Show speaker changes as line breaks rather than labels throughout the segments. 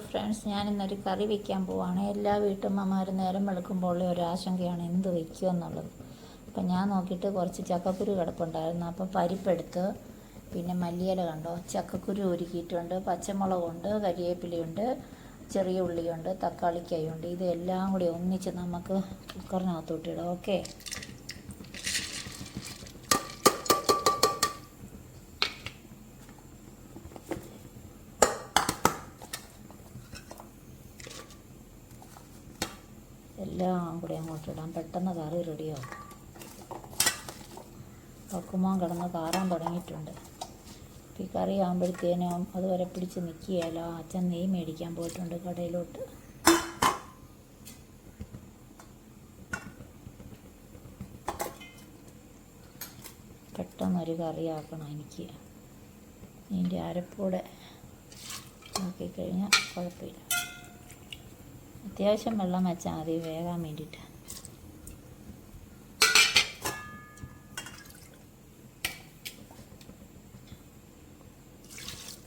Friends ഞാൻ ഇന്നൊരു കറി വെക്കാൻ പോവാണ്. എല്ലാ വീട്ടമ്മമാരും നേരം വെളുക്കുമ്പോൾ ഒരു ആശങ്കയാണ് എന്ത് വയ്ക്കുക എന്നുള്ളത്. അപ്പം ഞാൻ നോക്കിയിട്ട് കുറച്ച് ചക്കക്കുരു കിടപ്പുണ്ടായിരുന്നു. അപ്പോൾ പരിപ്പെടുത്ത് പിന്നെ മല്ലിയില കണ്ടോ? ചക്കക്കുരു ഒരുക്കിയിട്ടുണ്ട് പച്ചമുളകുണ്ട് കരിവേപ്പിലയുണ്ട് ചെറിയ ഉള്ളിയുണ്ട് തക്കാളിക്കായുണ്ട്. ഇതെല്ലാം കൂടി ഒന്നിച്ച് നമുക്ക് കുക്കറിനകത്തോട്ടിടാം ഓക്കെ എല്ലാം കൂടി അങ്ങോട്ട് ഇടാം. പെട്ടെന്ന് കറി റെഡിയാവും കക്കുമാൻ കിടന്ന് കാറാൻ തുടങ്ങിയിട്ടുണ്ട്. ഈ കറി ആകുമ്പോഴത്തേനും അതുവരെ പിടിച്ച് നിൽക്കുകയല്ലോ അച്ഛൻ നെയ് മേടിക്കാൻ പോയിട്ടുണ്ട് കടയിലോട്ട്. പെട്ടെന്നൊരു കറിയാക്കണം എനിക്ക്. ഇതിന്റെ അരപ്പൂടെ ആക്കിക്കഴിഞ്ഞാൽ കുഴപ്പമില്ല. അത്യാവശ്യം വെള്ളം വെച്ചാൽ മതി വേകാൻ വേണ്ടിയിട്ട്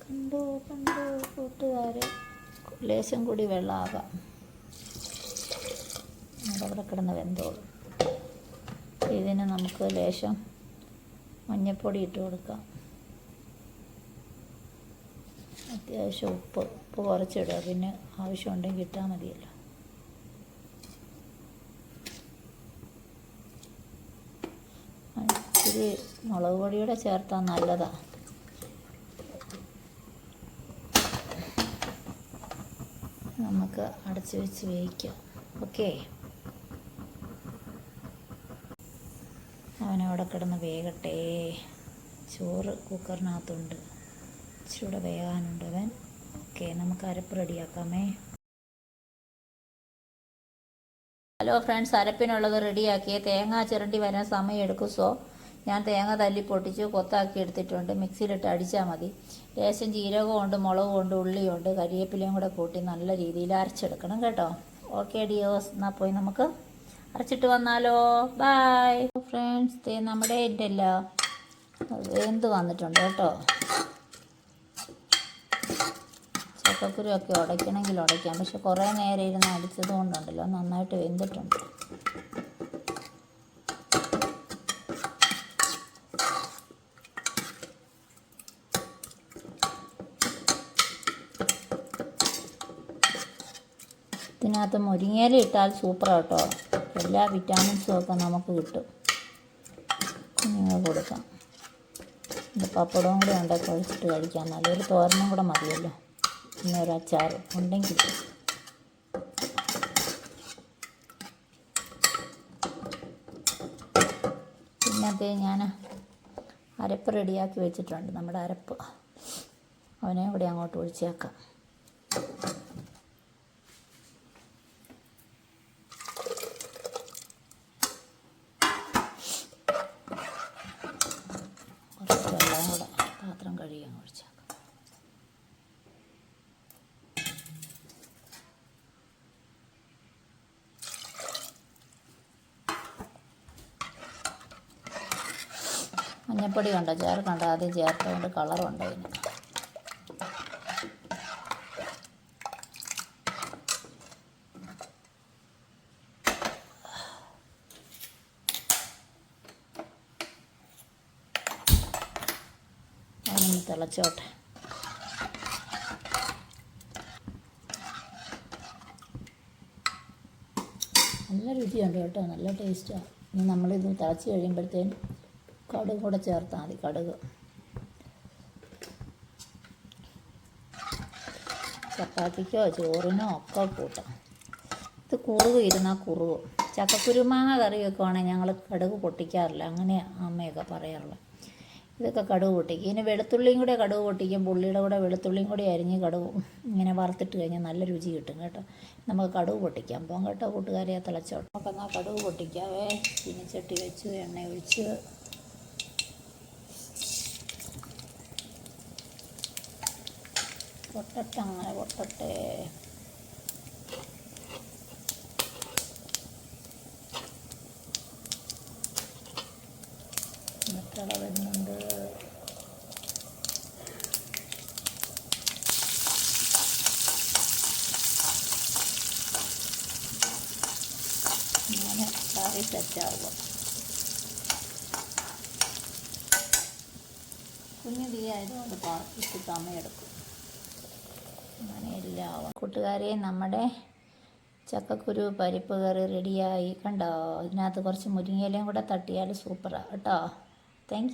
കണ്ടു കണ്ടു കൂട്ടുകാരെ. ലേശം കൂടി വെള്ളമാകാം അവിടെ കിടന്ന് വെന്തോളും. ഇതിന് നമുക്ക് ലേശം മഞ്ഞൾപ്പൊടി ഇട്ട് കൊടുക്കാം. അത്യാവശ്യം ഉപ്പ് ഉപ്പ് കുറച്ചിടുക. പിന്നെ ആവശ്യമുണ്ടെങ്കിൽ ഇട്ടാൽ മതിയല്ലോ. ഇച്ചിരി മുളക് പൊടിയുടെ ചേർത്താൽ നല്ലതാണ് നമുക്ക് അടച്ച് വെച്ച് വേവിക്കാം. ഓക്കെ? അവനവിടെ കിടന്ന് വേകട്ടെ. ചോറ് കുക്കറിനകത്തുണ്ട്. ഇച്ചിരൂടെ വേകാനുണ്ട് അവൻ. ഓക്കെ നമുക്ക് അരപ്പ് റെഡിയാക്കാമേ. ഹലോ ഫ്രണ്ട്സ് അരപ്പിനുള്ളത് റെഡിയാക്കിയേ തേങ്ങ ചിരണ്ടി വരാൻ സമയം എടുക്കും സോ ഞാൻ തേങ്ങ തല്ലി പൊട്ടിച്ച് കൊത്താക്കി എടുത്തിട്ടുണ്ട്. മിക്സിയിലിട്ട് അടിച്ചാൽ മതി. ലേശം ജീരകവും ഉണ്ട് മുളകും ഉണ്ട് ഉള്ളിയും ഉണ്ട്. കരിവേപ്പിലയും കൂടെ കൂട്ടി നല്ല രീതിയിൽ അരച്ചെടുക്കണം കേട്ടോ. ഓക്കെ ഡിയോസ് എന്നാൽ പോയി നമുക്ക് അരച്ചിട്ട് വന്നാലോ. ബായ് ഫ്രണ്ട്സ് തേ നമ്മുടെ അല്ല വെന്ത് വന്നിട്ടുണ്ട് കേട്ടോ? ചക്കക്കുരുമൊക്കെ ഉടയ്ക്കണമെങ്കിൽ ഉടയ്ക്കാം. പക്ഷെ കുറേ നേരം ഇരുന്ന് അടിച്ചത് കൊണ്ടുണ്ടല്ലോ നന്നായിട്ട് വെന്തിട്ടുണ്ട്. ഇതിനകത്ത് മുരിങ്ങയില ഇട്ടാൽ സൂപ്പർ കേട്ടോ എല്ലാ വിറ്റാമിൻസും ഒക്കെ നമുക്ക് കിട്ടും. കുഞ്ഞുങ്ങൾ കൊടുക്കാം. ഇത് പപ്പടവും കൂടെ ഉണ്ട് കഴിച്ചിട്ട് കഴിക്കാം. നല്ലൊരു തോരനും കൂടെ മതിയല്ലോ. പിന്നെ ഒരു അച്ചാർ ഉണ്ടെങ്കിൽ. പിന്നത്തെ ഞാൻ അരപ്പ് റെഡിയാക്കി വെച്ചിട്ടുണ്ട് നമ്മുടെ അരപ്പ്. അവനെ കൂടി അങ്ങോട്ട് ഒഴിച്ചേക്കാം. കുറച്ച് വെള്ളം കൂടെ പാത്രം കഴുകി അങ്ങ് മഞ്ഞപ്പൊടി കണ്ടോ ചേർക്കണ്ട ആദ്യം ചേർത്തുകൊണ്ട് കളറുണ്ട് അതിന് തിളച്ചോട്ടെ. നല്ല രുചിയുണ്ട് കേട്ടോ. നല്ല ടേസ്റ്റാണ് ഇനി നമ്മളിത് തിളച്ച് കഴിയുമ്പോഴത്തേനും കടുക് കൂടെ ചേർത്താൽ മതി കടുക്. ചപ്പാത്തിക്കോ ചോറിനോ ഒക്കെ കൂട്ടാം. ഇത് കുറുക് ഇരുന്നാൽ കുറുവ് ചക്കക്കുരുമാങ്ങ കറി വെക്കുവാണെങ്കിൽ ഞങ്ങൾ കടുക് പൊട്ടിക്കാറില്ല. അങ്ങനെ അമ്മയൊക്കെ പറയാറുള്ളത് ഇതൊക്കെ കടുക് പൊട്ടിക്കും. ഇനി വെളുത്തുള്ളിയും കൂടെ കടുക് പൊട്ടിക്കും. പുള്ളിയുടെ കൂടെ വെളുത്തുള്ളിയും കൂടി അരിഞ്ഞ് കടുക് ഇങ്ങനെ വറുത്തിട്ട് കഴിഞ്ഞാൽ നല്ല രുചി കിട്ടും കേട്ടോ. നമുക്ക് കടുക് പൊട്ടിക്കാം പോകാം കേട്ടോ കൂട്ടുകാരെ തിളച്ചോട്ടെ നമുക്കെന്നാൽ കടുക് പൊട്ടിക്കാവേ? ചീനിച്ചട്ടി വെച്ച് എണ്ണ ഒഴിച്ച്. പൊട്ടട്ടെ അങ്ങനെ പൊട്ടട്ടെ. തിള കറി സെറ്റാവുക. കുഞ്ഞു തീ ആയതുകൊണ്ട് പാർട്ടിക്ക് സമയമെടുക്കും അങ്ങനെ എല്ലാം കൂട്ടുകാരെ നമ്മുടെ ചക്കക്കുരു പരിപ്പ് കറി റെഡിയായി. കണ്ടോ? ഇതിനകത്ത് കുറച്ച് മുരിങ്ങയിലയും കൂടെ തട്ടിയാൽ സൂപ്പറാണ് കേട്ടോ? താങ്ക്